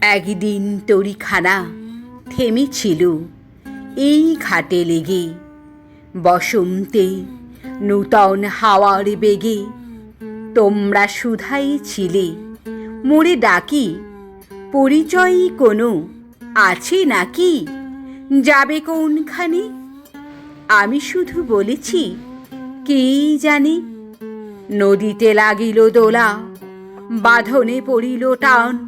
একদিন তরিখানা থেমেছিল। এই ঘাটে লেগে বসন্তে নূতন হাওয়ার বেগে তোমরা সুধাই ছিলে। মোরে ডাকি, পরিচয় কোনো আছে নাকি? যাবে কোনখানে? আমি শুধু বলেছি, কে জানে? নদীতে লাগিল দোলা, বাঁধনে পড়িল টান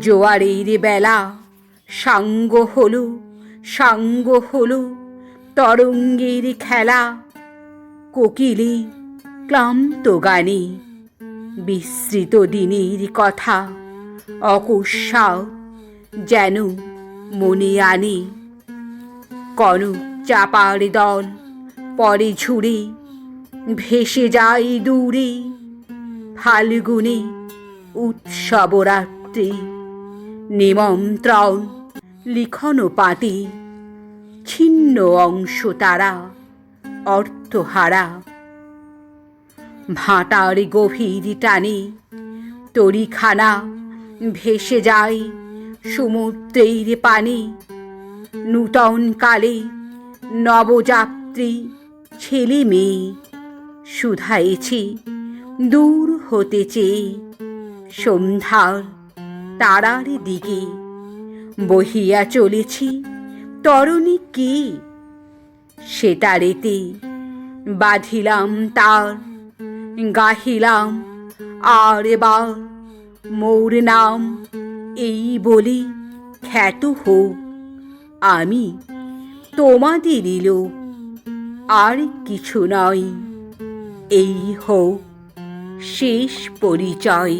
জোয়ারের বেলা সাঙ্গ হলো সাঙ্গ হলো তরঙ্গের খেলা। কোকিলে ক্লান্ত গানে বিস্মৃত দিনের কথা, অকস্মাৎ যেন মনে আনে। কনক চাপার দল পরে ঝুড়ে ভেসে যায় দূরে, ফাল্গুনে উৎসবরাত্রি নিমন্ত্রণ লিখন পাতে ছিন্ন অংশ তারা, অর্থহারা। ভাটার গভীর টানে তরিখানা ভেসে যায় সমুদ্রের পানে। নূতন কালে নবযাত্রী ছেলে মেয়ে শুধাইছে, দূর হতে চেয়ে সন্ধ্যার তারার দিকে। বহিয়া চলেছি, তরণী কে? সেটারেতে বাঁধিলাম তার, গাহিলাম আর এবার মোর নাম এই বলে খ্যাত হোক। আমি তোমাদেরই লোক আর কিছু নয়, এই হোক শেষ পরিচয়।